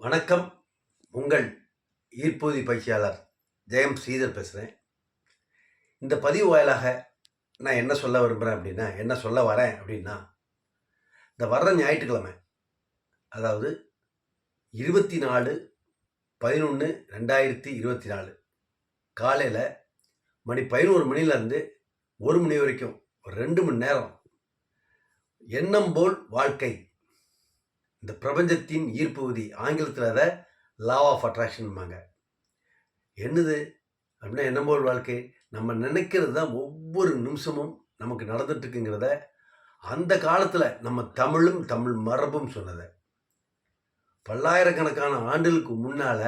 வணக்கம். உங்கள் ஈர்ப்பூதி பயிற்சியாளர் ஜெயம் ஸ்ரீதர் பேசுகிறேன் இந்த பதிவு வாயிலாக நான் என்ன சொல்ல விரும்புகிறேன் அப்படின்னா என்ன சொல்ல வரேன் அப்படின்னா இந்த வர்ற ஞாயிற்றுக்கிழமை அதாவது இருபத்தி நாலு பதினொன்று ரெண்டாயிரத்தி இருபத்தி நாலு காலையில் மணி பதினோரு மணிலேருந்து ஒரு மணி வரைக்கும் ஒரு ரெண்டு மணி நேரம் எண்ணம் போல் வாழ்க்கை இந்த பிரபஞ்சத்தின் ஈர்ப்பு விதி ஆங்கிலத்தில் அதை லா ஆஃப் அட்ராக்ஷன்பாங்க என்னது? அப்படின்னா என்ன போல் வாழ்க்கை? நம்ம நினைக்கிறது தான் ஒவ்வொரு நிமிஷமும் நமக்கு நடந்துட்டுருக்குங்கிறத அந்த காலத்தில் நம்ம தமிழும் தமிழ் மரபும் சொன்னதை. பல்லாயிரக்கணக்கான ஆண்டுகளுக்கு முன்னால்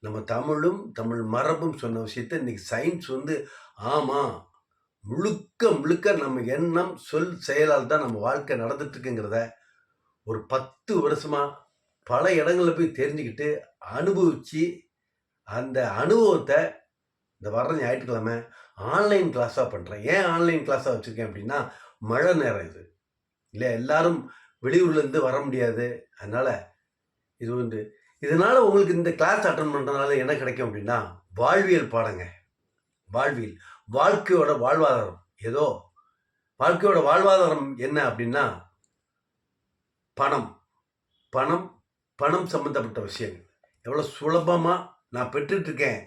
நம்ம தமிழும் தமிழ் மரபும் சொன்ன விஷயத்தை இன்றைக்கி சயின்ஸ் வந்து ஆமாம் முழுக்க முழுக்க நம்ம எண்ணம் சொல் செயலால் தான் நம்ம வாழ்க்கை நடந்துட்டுருக்குங்கிறத ஒரு பத்து வருஷமாக பல இடங்களில் போய் தெரிஞ்சுக்கிட்டு அனுபவித்து அந்த அனுபவத்தை இந்த வர்ற ஞாயிற்றுக்கிழமை ஆன்லைன் கிளாஸாக பண்ணுறேன் ஏன் ஆன்லைன் கிளாஸாக வச்சுருக்கேன் அப்படின்னா மழை நேரம் இது. இல்லை எல்லாரும் வெளியூர்லேருந்து வர முடியாது. அதனால் இது வந்து இதனால் உங்களுக்கு இந்த கிளாஸ் அட்டன் பண்ணுறதுனால என்ன கிடைக்கும் அப்படின்னா வாழ்வியல் பாடங்க. வாழ்வியல். வாழ்க்கையோட வாழ்வாதாரம். ஏதோ வாழ்க்கையோட வாழ்வாதாரம் என்ன அப்படின்னா பணம். பணம் பணம் சம்மந்தப்பட்ட விஷயங்கள். எவ்வளோ சுலபமாக நான் பெற்றுட்ருக்கேன்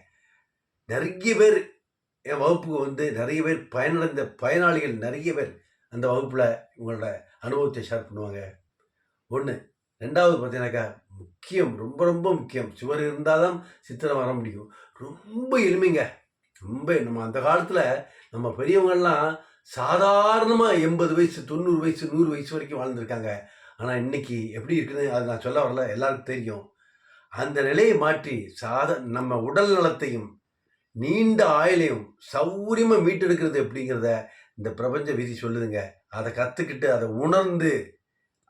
நிறைய பேர் என் வகுப்புக்கு வந்து நிறைய பேர் பயனடைந்த பயனாளிகள் நிறைய பேர் அந்த வகுப்பில் உங்களோட அனுபவத்தை ஷேர் பண்ணுவாங்க. ஒன்று ரெண்டாவது பார்த்தீங்கன்னாக்கா முக்கியம் ரொம்ப ரொம்ப முக்கியம். சுவர் இருந்தால் தான் சித்திரம் வர முடியும். ரொம்ப எளிமைங்க. ரொம்ப நம்ம அந்த காலத்தில் நம்ம பெரியவங்கள்லாம் சாதாரணமாக எண்பது வயசு தொண்ணூறு வயசு நூறு வயசு வரைக்கும் வாழ்ந்துருக்காங்க. ஆனால் இன்னைக்கு எப்படி இருக்குதுன்னு அது நான் சொல்ல வரல எல்லாருக்கும் தெரியும். அந்த நிலையை மாற்றி சாத நம்ம உடல் நலத்தையும் நீண்ட ஆயுளையும் சௌரியமாக மீட்டெடுக்கிறது எப்படிங்கிறத இந்த பிரபஞ்ச விதி சொல்லுதுங்க. அதை கற்றுக்கிட்டு அதை உணர்ந்து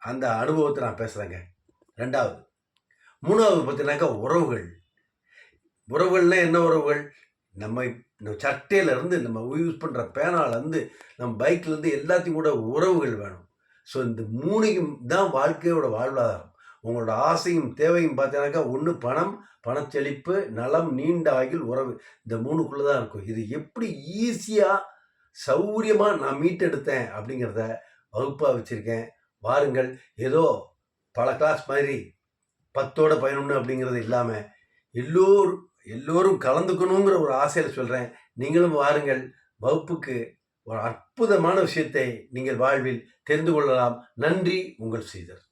அந்த அனுபவத்தை நான் பேசுகிறேங்க ரெண்டாவது மூணாவது பார்த்தீங்கன்னாக்கா உறவுகள். உறவுகள்னால் என்ன உறவுகள்? நம்ம நம்ம சட்டையிலேருந்து நம்ம யூஸ் பண்ணுற பேனாலேருந்து நம்ம பைக்லேருந்து எல்லாத்தையும் கூட உறவுகள் வேணும். ஸோ இந்த மூணையும் தான் வாழ்க்கையோட வாழ்வாதாரம். உங்களோட ஆசையும் தேவையும் பார்த்தீங்கன்னாக்கா ஒன்று பணம் பணச்செழிப்பு நலம் நீண்ட ஆயுள் உறவு. இந்த மூணுக்குள்ளே தான் இருக்கும். இது எப்படி ஈஸியாக சௌகரியமாக நான் மீட்டெடுத்தேன் அப்படிங்கிறத வகுப்பாக வச்சுருக்கேன். வாருங்கள். ஏதோ பல கிளாஸ் மாதிரி பத்தோட பதினொன்று அப்படிங்கிறது இல்லாமல் எல்லோரும் எல்லோரும் கலந்துக்கணுங்கிற ஒரு ஆசையில் சொல்கிறேன் நீங்களும் வாருங்கள். வகுப்புக்கு ஒரு அற்புதமான விஷயத்தை நீங்கள் வாழ்வில் தெரிந்து கொள்ளலாம். நன்றி உங்கள் சீதர்